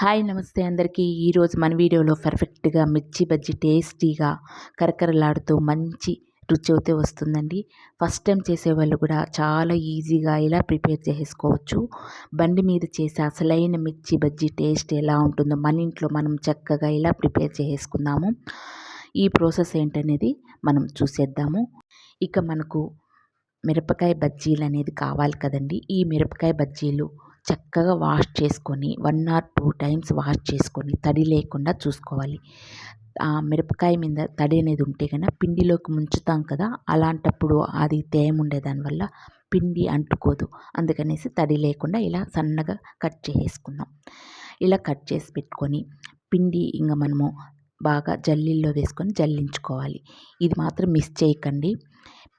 Hi నమస్తే అందరికీ. ఈరోజు మన వీడియోలో పర్ఫెక్ట్గా మిర్చి బజ్జీ టేస్టీగా కరకరలాడుతూ మంచి రుచి అయితే వస్తుందండి. ఫస్ట్ టైం చేసేవాళ్ళు కూడా చాలా ఈజీగా ఇలా ప్రిపేర్ చేసుకోవచ్చు బండి మీద చేసే అసలైన మిర్చి బజ్జీ టేస్ట్ ఎలా ఉంటుందో మన ఇంట్లో మనం చక్కగా ఇలా ప్రిపేర్ చేసుకుందాము ఈ ప్రాసెస్ ఏంటనేది మనం చూసేద్దాము. ఇక మనకు మిరపకాయ బజ్జీలు అనేది కావాలి కదండి. ఈ మిరపకాయ బజ్జీలు చక్కగా వాష్ చేసుకొని one or two times wash చేసుకొని తడి లేకుండా చూసుకోవాలి. ఆ మిరపకాయ మీద తడి అనేది ఉంటే కనుక పిండిలోకి ముంచుతాం కదా అలాంటప్పుడు అది తేమ ఉండే దానివల్ల పిండి అంటుకోదు. అందుకనేసి తడి లేకుండా ఇలా సన్నగా కట్ చేసుకుందాం ఇలా కట్ చేసి పెట్టుకొని పిండి ఇంకా మనము బాగా జల్లీల్లో వేసుకొని జల్లించుకోవాలి. ఇది మాత్రం మిస్ చేయకండి.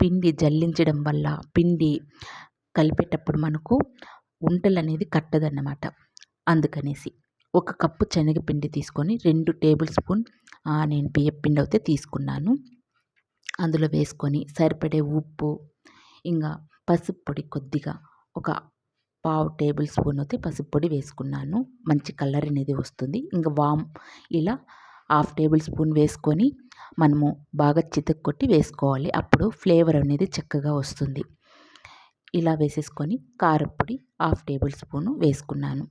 పిండి జల్లించడం వల్ల పిండి కలిపేటప్పుడు మనకు ఉంటలు అనేది కట్టదన్నమాట. అందుకనేసి ఒక కప్పు శనగపిండి తీసుకొని రెండు టేబుల్ స్పూన్ నేను బియ్యపిండి అయితే తీసుకున్నాను. అందులో వేసుకొని సరిపడే ఉప్పు ఇంకా పసుపు పొడి కొద్దిగా ఒక పావు టేబుల్ స్పూన్ అయితే పసుపు పొడి వేసుకున్నాను. మంచి కలర్ అనేది వస్తుంది. ఇంకా వామ్ ఇలా హాఫ్ టేబుల్ స్పూన్ వేసుకొని మనము బాగా చితక్కొట్టి వేసుకోవాలి. అప్పుడు ఫ్లేవర్ అనేది చక్కగా వస్తుంది. ఇలా వేసేసుకొని కారపొడి హాఫ్ టేబుల్ స్పూను వేసుకున్నాను.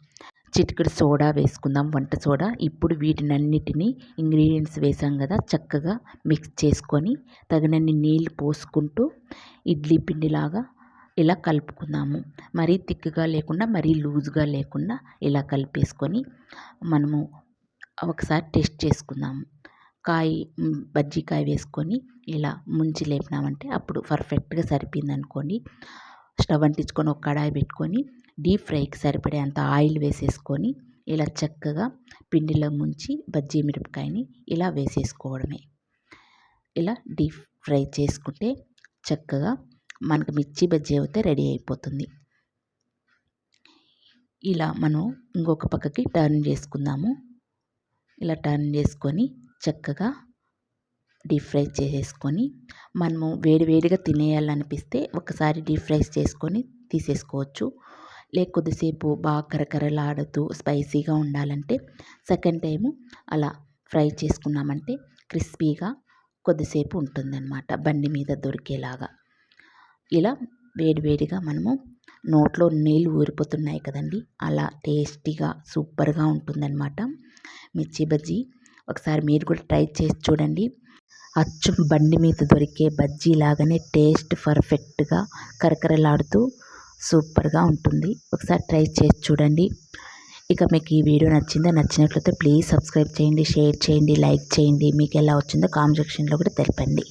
చిటికెడు సోడా వేసుకుందాం వంట సోడా. ఇప్పుడు వీటినన్నిటినీ ఇంగ్రీడియంట్స్ వేసాం కదా చక్కగా మిక్స్ చేసుకొని తగినన్ని నీళ్ళు పోసుకుంటూ ఇడ్లీ పిండిలాగా ఇలా కలుపుకుందాము. మరీ థిక్గా లేకుండా మరీ లూజ్గా లేకుండా ఇలా కలిపేసుకొని మనము ఒకసారి టెస్ట్ చేసుకుందాము. కాయ బజ్జీకాయ వేసుకొని ఇలా ముంచి లేపినామంటే అప్పుడు పర్ఫెక్ట్గా సరిపోయింది అనుకోండి స్టవ్ అంటించుకొని ఒక కడాయి పెట్టుకొని డీప్ ఫ్రైకి సరిపడేంత ఆయిల్ వేసేసుకొని ఇలా చక్కగా పిండిలో ముంచి బజ్జీ మిరపకాయని ఇలా వేసేసుకోవడమే. ఇలా డీప్ ఫ్రై చేసుకుంటే చక్కగా మనకు మిర్చి బజ్జీ అయితే రెడీ అయిపోతుంది. ఇలా మనం ఇంకొక పక్కకి టర్న్ చేసుకుందాము. ఇలా టర్న్ చేసుకొని చక్కగా డీప్ ఫ్రై చేసేసుకొని మనము వేడివేడిగా తినేయాలనిపిస్తే ఒకసారి డీప్ ఫ్రై చేసుకొని తీసేసుకోవచ్చు. లేక కొద్దిసేపు బాగా కరకరలాడుతూ స్పైసీగా ఉండాలంటే సెకండ్ టైము అలా ఫ్రై చేసుకున్నామంటే క్రిస్పీగా కొద్దిసేపు ఉంటుందన్నమాట బండి మీద దొరికేలాగా. ఇలా వేడివేడిగా మనము నోట్లో నీళ్ళు ఊరిపోతున్నాయి కదండి అలా టేస్టీగా సూపర్గా ఉంటుందన్నమాట. మిర్చి బజ్జీ ఒకసారి మీరు కూడా ట్రై చేసి చూడండి. అచ్చు బండి మీద దొరికే బజ్జీ లాగానే టేస్ట్ పర్ఫెక్ట్గా కరకరలాడుతూ సూపర్గా ఉంటుంది. ఒకసారి ట్రై చేసి చూడండి. ఇక మీకు ఈ వీడియో నచ్చిందో నచ్చినట్లయితే ప్లీజ్ సబ్స్క్రైబ్ చేయండి షేర్ చేయండి లైక్ చేయండి. మీకు ఎలా వచ్చిందో కామెంట్ సెక్షన్లో కూడా తెలిపండి.